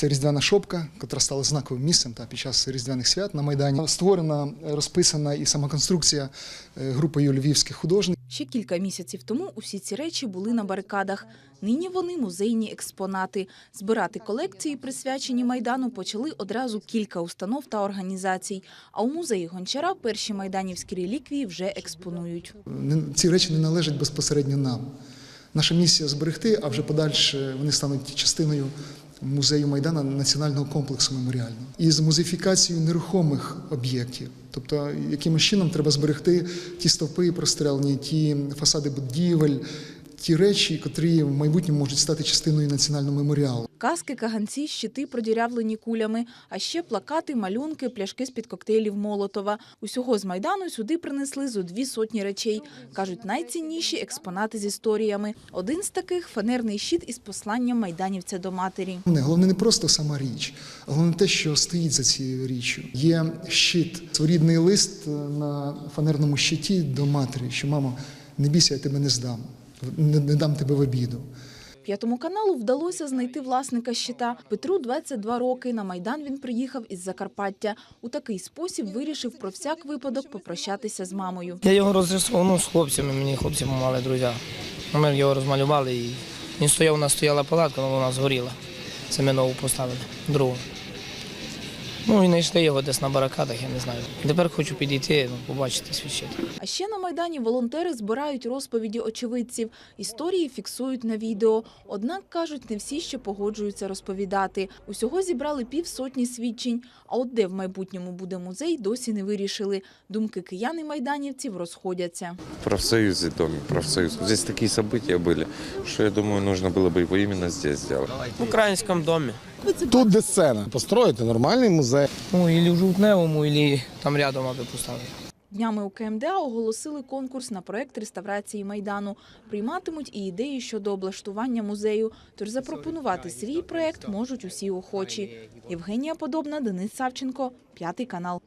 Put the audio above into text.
Це різдвяна шопка, яка стала знаковим місцем та під час різдвяних свят на Майдані. Створена, розписана і сама конструкція е, групою львівських художників. Ще кілька місяців тому усі ці речі були на барикадах. Нині вони музейні експонати. Збирати колекції, присвячені майдану, почали одразу кілька установ та організацій. А у музеї Гончара перші майданівські реліквії вже експонують. Ці речі не належать безпосередньо нам. Наша місія зберегти, а вже подальше вони стануть частиною музею Майдана національного комплексу меморіального. І з музеїфікацією нерухомих об'єктів. Тобто, якимось чином треба зберегти ті стовпи прострелені, ті фасади будівель, ті речі, котрі в майбутньому можуть стати частиною національного меморіалу. Каски, каганці, щити продірявлені кулями, а ще плакати, малюнки, пляшки з-під коктейлів Молотова. Усього з Майдану сюди принесли зо дві сотні речей. Кажуть, найцінніші експонати з історіями. Один з таких – фанерний щит із посланням майданівця до матері. Головне, не просто сама річ, а головне те, що стоїть за цією річчю. Є щит, своєрідний лист на фанерному щиті до матері, що мамо, не бійся, я тебе не здам, не, не дам тебе в обіду. П'ятому каналу вдалося знайти власника щита. Петру 22 роки. На Майдан він приїхав із Закарпаття. У такий спосіб вирішив про всяк випадок попрощатися з мамою. Я його розрисував ну, з хлопцями, мені хлопці мали друзі. Ми його розмалювали і він стояв, у нас стояла палатка, але вона згоріла. Це ми нову поставили, другу. Ну і знайшли його десь на баракадах, я не знаю. І тепер хочу підійти, ну, побачити свій щит. А ще на Майдані волонтери збирають розповіді очевидців. Історії фіксують на відео. Однак, кажуть, не всі ще погоджуються розповідати. Усього зібрали півсотні свідчень. А от де в майбутньому буде музей, досі не вирішили. Думки киян і майданівців розходяться. В профсоюзе доме, профсоюз. Здесь такие события были, что я думаю, нужно было бы его именно здесь сделать. В українському домі. Тут де сцена. Построїти нормальний музей. Ну, і в жовтневому, і там рядом аби поставити. Днями у КМДА оголосили конкурс на проект реставрації Майдану. Прийматимуть і ідеї щодо облаштування музею. Тож запропонувати свій проект можуть усі охочі. Євгенія Подобна, Денис Савченко, П'ятий канал.